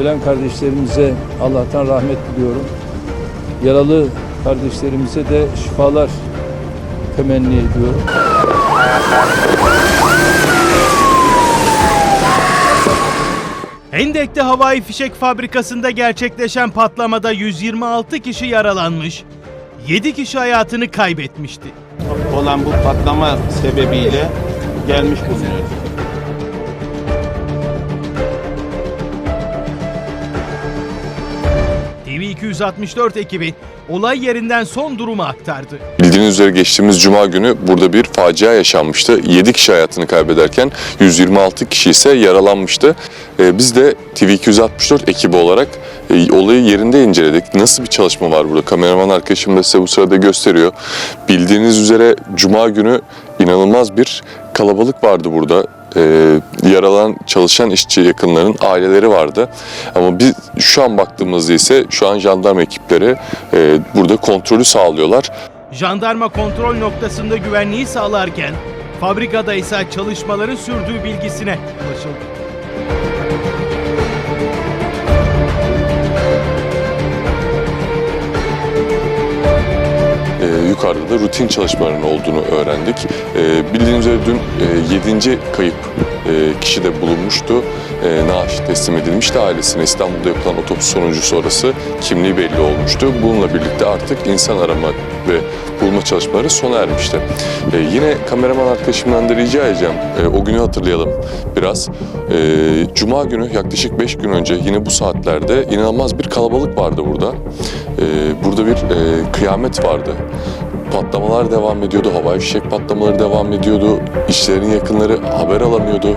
Ölen kardeşlerimize Allah'tan rahmet diliyorum. Yaralı kardeşlerimize de şifalar temenni ediyorum. Hendek'te havai fişek fabrikasında gerçekleşen patlamada 126 kişi yaralanmış, 7 kişi hayatını kaybetmişti. Olan bu patlama sebebiyle gelmiş bulunuyor. TV264 ekibi olay yerinden son durumu aktardı. Bildiğiniz üzere geçtiğimiz cuma günü burada bir facia yaşanmıştı. 7 kişi hayatını kaybederken 126 kişi ise yaralanmıştı. Ee, biz de TV264 ekibi olarak e, olayı yerinde inceledik. Nasıl bir çalışma var burada? Kameraman arkadaşım da size bu sırada gösteriyor. Bildiğiniz üzere cuma günü inanılmaz bir kalabalık vardı burada. Ee, yaralanan çalışan işçi yakınlarının aileleri vardı. Ama biz şu an baktığımızda ise şu an jandarma ekipleri e, burada kontrolü sağlıyorlar. Jandarma kontrol noktasında güvenliği sağlarken fabrikada ise çalışmaların sürdüğü bilgisine ulaşıldı. Yukarıda da rutin çalışmaların olduğunu öğrendik. Ee, bildiğiniz üzere dün e, 7. kayıp e, kişi de bulunmuştu. E, naaş teslim edilmişti ailesine. İstanbul'da yapılan otopsi sonucu sonrası kimliği belli olmuştu. Bununla birlikte artık insan arama ve bulma çalışmaları sona ermişti. E, yine kameraman arkadaşımdan da rica edeceğim. e, o günü hatırlayalım biraz. E, Cuma günü yaklaşık 5 gün önce yine bu saatlerde inanılmaz bir kalabalık vardı burada. E, burada bir e, kıyamet vardı. Patlamalar devam ediyordu, havai fişek patlamaları devam ediyordu. İşçilerin yakınları haber alamıyordu.